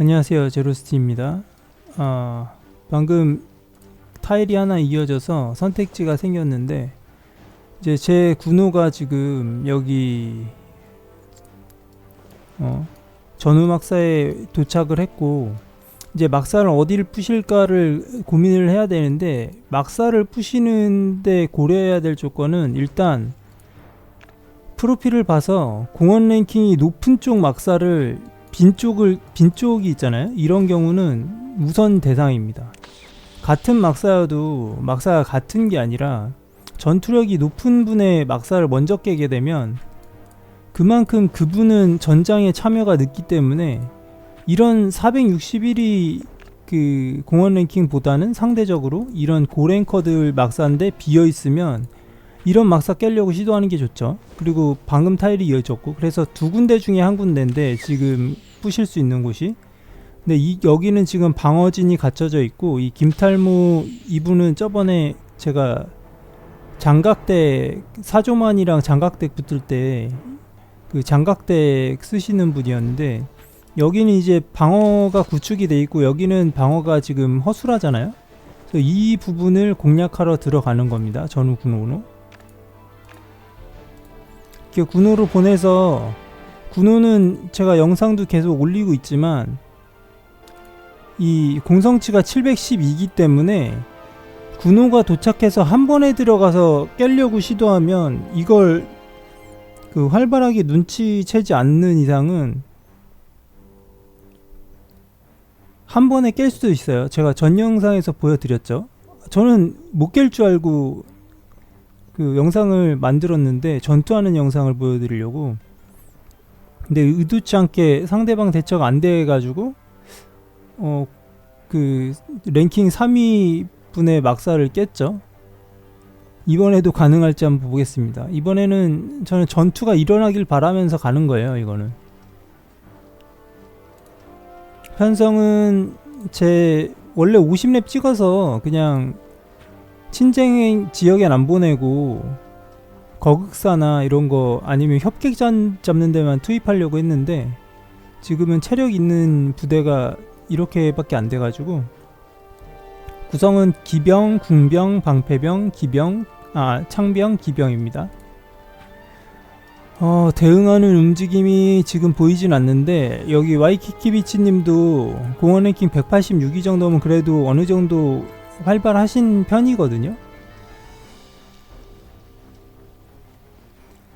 안녕하세요 제로스티입니다. 아, 방금 타일이 하나 이어져서 선택지가 생겼는데 이제 제 군호가 지금 여기 어, 전후 막사에 도착을 했고 이제 막사를 어디를 부실까를 고민을 해야 되는데 막사를 부시는데 고려해야 될 조건은 일단 프로필을 봐서 공원 랭킹이 높은 쪽 막사를 빈 쪽을 빈 쪽이 있잖아요. 이런 경우는 우선 대상입니다. 같은 막사여도 막사가 같은 게 아니라 전투력이 높은 분의 막사를 먼저 깨게 되면 그만큼 그분은 전장에 참여가 늦기 때문에 이런 461이 그 공원 랭킹보다는 상대적으로 이런 고랭커들 막사인데 비어 있으면 이런 막사 깨려고 시도하는 게 좋죠. 그리고 방금 타일이 이어졌고 그래서 두 군데 중에 한 군데인데 지금 부실 수 있는 곳이 근데 이 여기는 지금 방어진이 갖춰져 있고 이 김탈무 이분은 저번에 제가 장각대 사조만이랑 장각대 붙을 때 그 장각대 쓰시는 분이었는데 여기는 이제 방어가 구축이 돼 있고 여기는 방어가 지금 허술하잖아요. 그래서 이 부분을 공략하러 들어가는 겁니다. 전후 군호 로. 이렇게 군호로 보내서 군호는 제가 영상도 계속 올리고 있지만 이 공성치가 712이기 때문에 군호가 도착해서 한 번에 들어가서 깰려고 시도하면 이걸 그 활발하게 눈치채지 않는 이상은 한 번에 깰 수도 있어요. 제가 전 영상에서 보여드렸죠. 저는 못 깰 줄 알고 그 영상을 만들었는데 전투하는 영상을 보여드리려고 근데 의도치 않게 상대방 대처가 안 돼가지고 어 그 랭킹 3위 분의 막사를 깼죠. 이번에도 가능할지 한번 보겠습니다. 이번에는 저는 전투가 일어나길 바라면서 가는 거예요. 이거는 편성은 제 원래 50렙 찍어서 그냥 친쟁 지역엔 안 보내고 거극사나 이런 거 아니면 협객전 잡는 데만 투입하려고 했는데 지금은 체력 있는 부대가 이렇게밖에 안 돼가지고 구성은 기병, 궁병, 방패병, 기병, 아 창병, 기병입니다. 어, 대응하는 움직임이 지금 보이진 않는데 여기 와이키키비치님도 공원 랭킹 186위 정도면 그래도 어느 정도 활발하신 편이거든요.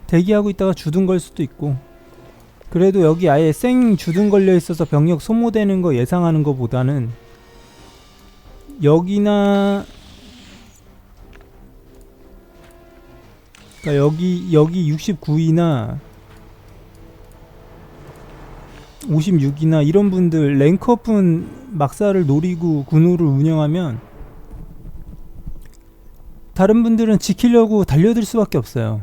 대기하고 있다가 주둔 걸 수도 있고 그래도 여기 아예 생 주둔 걸려 있어서 병력 소모되는 거 예상하는 것보다는 여기나 그러니까 여기 여기 69이나 56이나 이런 분들 랭커분 막사를 노리고 군호를 운영하면 다른 분들은 지키려고 달려들 수밖에 없어요.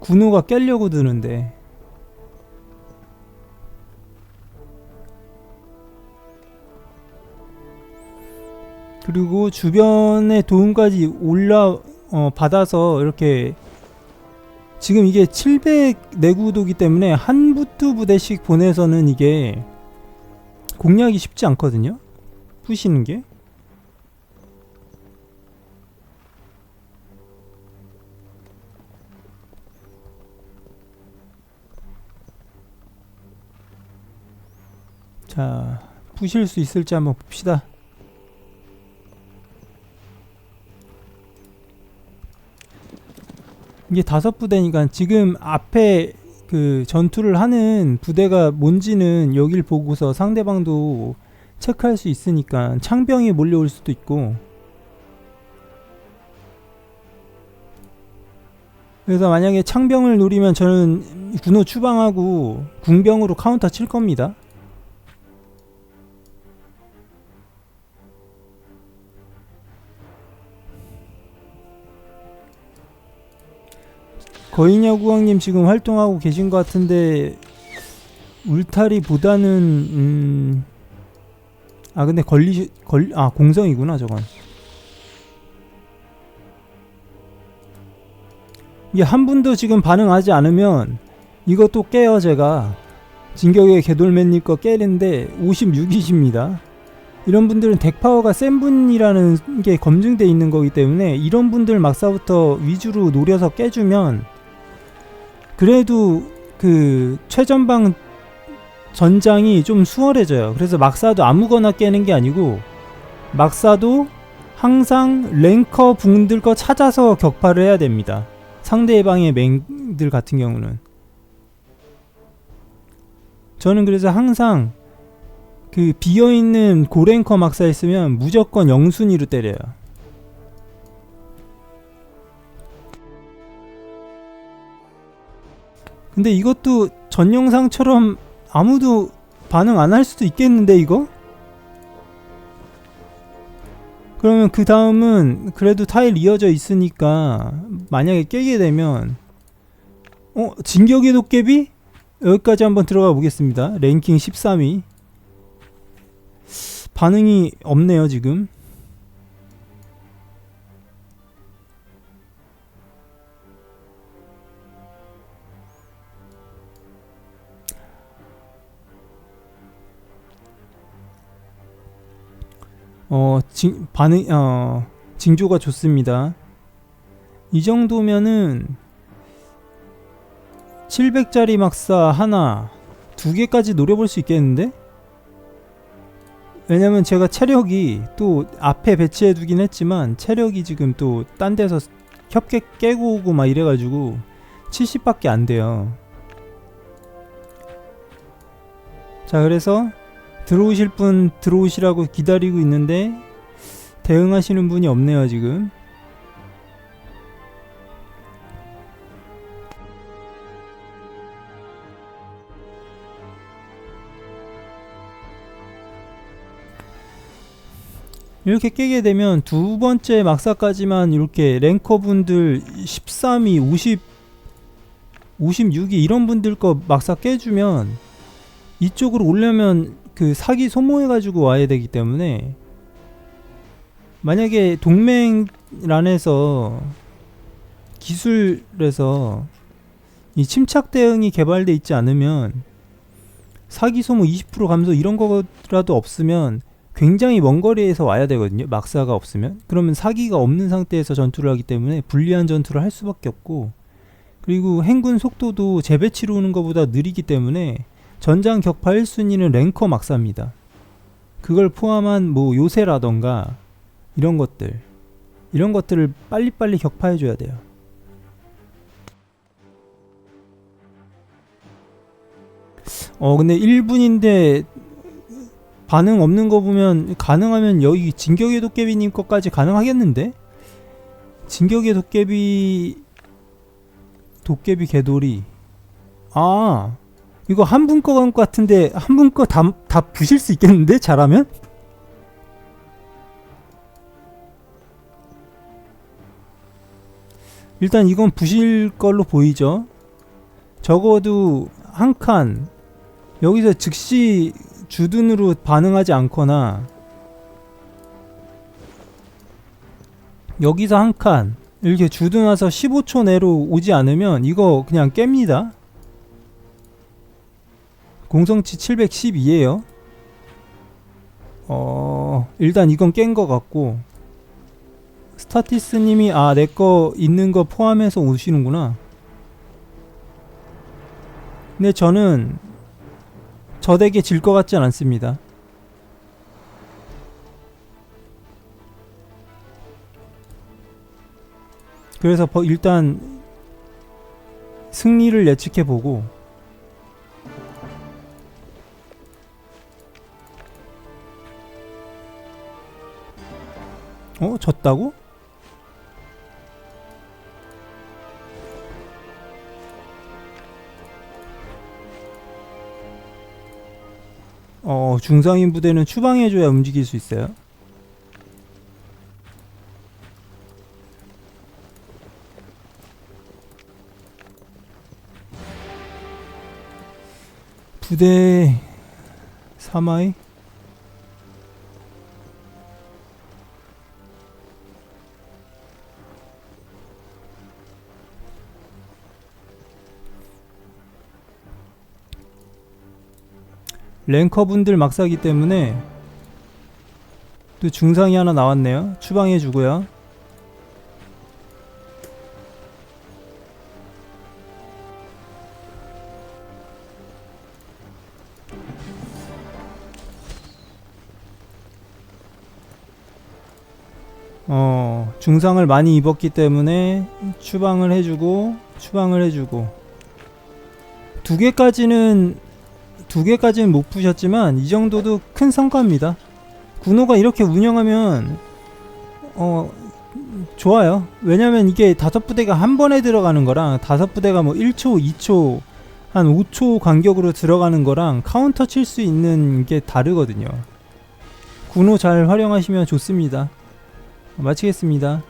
군호가 깰려고 드는데 그리고 주변의 도움까지 올라 어, 받아서 이렇게 지금 이게 700 내구도기 때문에 한 부두 부대씩 보내서는 이게 공략이 쉽지 않거든요. 푸시는 게. 자, 푸실 수 있을지 한번 봅시다. 이게 다섯 부대니까 지금 앞에 그 전투를 하는 부대가 뭔지는 여길 보고서 상대방도 체크할 수 있으니까 창병이 몰려올 수도 있고 그래서 만약에 창병을 노리면 저는 군호 추방하고 궁병으로 카운터 칠 겁니다. 거인야구왕님 지금 활동하고 계신 것 같은데 울타리보다는 음... 아 근데 걸리 걸 아 공성이구나 저건 이게 한 분도 지금 반응하지 않으면 이것도 깨요 제가 진격의 개돌맨님 거 깨는데 56이십니다. 이런 분들은 덱 파워가 센 분이라는 게 검증돼 있는 거기 때문에 이런 분들 막사부터 위주로 노려서 깨주면 그래도 그 최전방 전장이 좀 수월해져요. 그래서 막사도 아무거나 깨는 게 아니고 막사도 항상 랭커 분들 거 찾아서 격파를 해야 됩니다. 상대방의 맹들 같은 경우는 저는 그래서 항상 그 비어있는 고랭커 막사 있으면 무조건 영순위로 때려요. 근데 이것도 전 영상처럼 아무도 반응 안 할 수도 있겠는데 이거? 그러면 그 다음은 그래도 타일 이어져 있으니까 만약에 깨게 되면 어? 진격의 도깨비? 여기까지 한번 들어가 보겠습니다. 랭킹 13위 반응이 없네요 지금 어, 징, 반응, 어, 징조가 좋습니다. 이 정도면은 700짜리 막사 하나, 두 개까지 노려볼 수 있겠는데? 왜냐면 제가 체력이 또 앞에 배치해 두긴 했지만 체력이 지금 또 딴 데서 협계 깨고 오고 막 이래가지고 70밖에 안 돼요. 자, 그래서 들어오실 분 들어오시라고 기다리고 있는데 대응하시는 분이 없네요, 지금. 이렇게 깨게 되면 두 번째 막사까지만 이렇게 랭커 분들 13위, 50, 56위 이런 분들 거 막사 깨주면 이쪽으로 오려면 그 사기 소모해가지고 와야 되기 때문에 만약에 동맹란에서 기술에서 이 침착 대응이 개발돼 있지 않으면 사기 소모 20% 감소 이런 거라도 없으면 굉장히 먼 거리에서 와야 되거든요. 막사가 없으면. 그러면 사기가 없는 상태에서 전투를 하기 때문에 불리한 전투를 할 수밖에 없고 그리고 행군 속도도 재배치로 오는 것보다 느리기 때문에 전장 격파 1순위는 랭커 막사입니다. 그걸 포함한 뭐 요새라던가 이런 것들 이런 것들을 빨리빨리 격파해 줘야 돼요. 어 근데 1분인데 반응 없는 거 보면 가능하면 여기 진격의 도깨비님 것까지 가능하겠는데? 진격의 도깨비 도깨비 개돌이 아 이거 한 분 거 같은데 한 분 거 다 다 부실 수 있겠는데 잘하면? 일단 이건 부실 걸로 보이죠. 적어도 한 칸 여기서 즉시 주둔으로 반응하지 않거나 여기서 한 칸 이렇게 주둔 와서 15초 내로 오지 않으면 이거 그냥 깹니다. 공성치 712에요. 어, 일단 이건 깬 것 같고 스타티스님이 아 내 거 있는 거 포함해서 오시는구나. 근데 저는 저 덱에 질 것 같진 않습니다. 그래서 버- 일단 승리를 예측해 보고 어 졌다고? 어 중상인 부대는 추방해줘야 움직일 수 있어요. 부대 3마이 랭커분들 막사기 때문에 또 중상이 하나 나왔네요. 추방해 주고요. 어, 중상을 많이 입었기 때문에 추방을 해주고 추방을 해주고 두 개까지는 두 개까지는 못 푸셨지만 이 정도도 큰 성과입니다. 군호가 이렇게 운영하면 어 좋아요. 왜냐면 이게 다섯 부대가 한 번에 들어가는 거랑 다섯 부대가 뭐 1초, 2초, 한 5초 간격으로 들어가는 거랑 카운터 칠 수 있는 게 다르거든요. 군호 잘 활용하시면 좋습니다. 마치겠습니다.